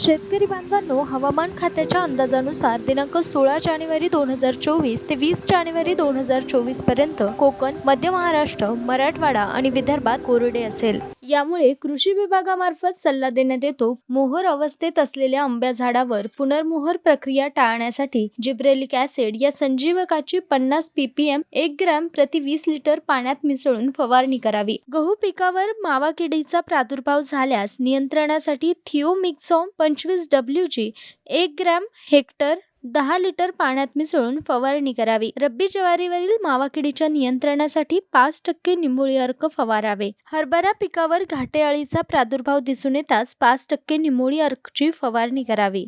शेतकरी बांधवांनो हवामान खात्याच्या अंदाजानुसार दिनांक सोळा जानेवारी दोन हजार चोवीस ते वीस जानेवारी दोन हजार चोवीसपर्यंत कोकण मध्य महाराष्ट्र मराठवाडा आणि विदर्भात कोरडे असेल. यामुळे कृषी विभागामार्फत सल्ला देण्यात येतो. मोहर अवस्थेत असलेल्या आंब्या झाडावर पुनर्मोहर प्रक्रिया टाळण्यासाठी जिब्रेलिक ऍसिड या संजीवकाची पन्नास पीपीएम एक ग्रॅम प्रति वीस लिटर पाण्यात मिसळून फवारणी करावी. गहू पिकावर मावा किडीचा प्रादुर्भाव झाल्यास नियंत्रणासाठी थिओमिक्सॉम पंचवीस डब्ल्यू जी एक ग्रॅम हेक्टर दहा लिटर पाण्यात मिसळून फवारणी करावी. रब्बी ज्वारीवरील मावा किडीच्या नियंत्रणासाठी पाच टक्के निंबोळी अर्क फवारावे. हरभरा पिकावर घाटे अळीचा प्रादुर्भाव दिसून येताच पाच टक्के निंबोळी अर्कची फवारणी करावी.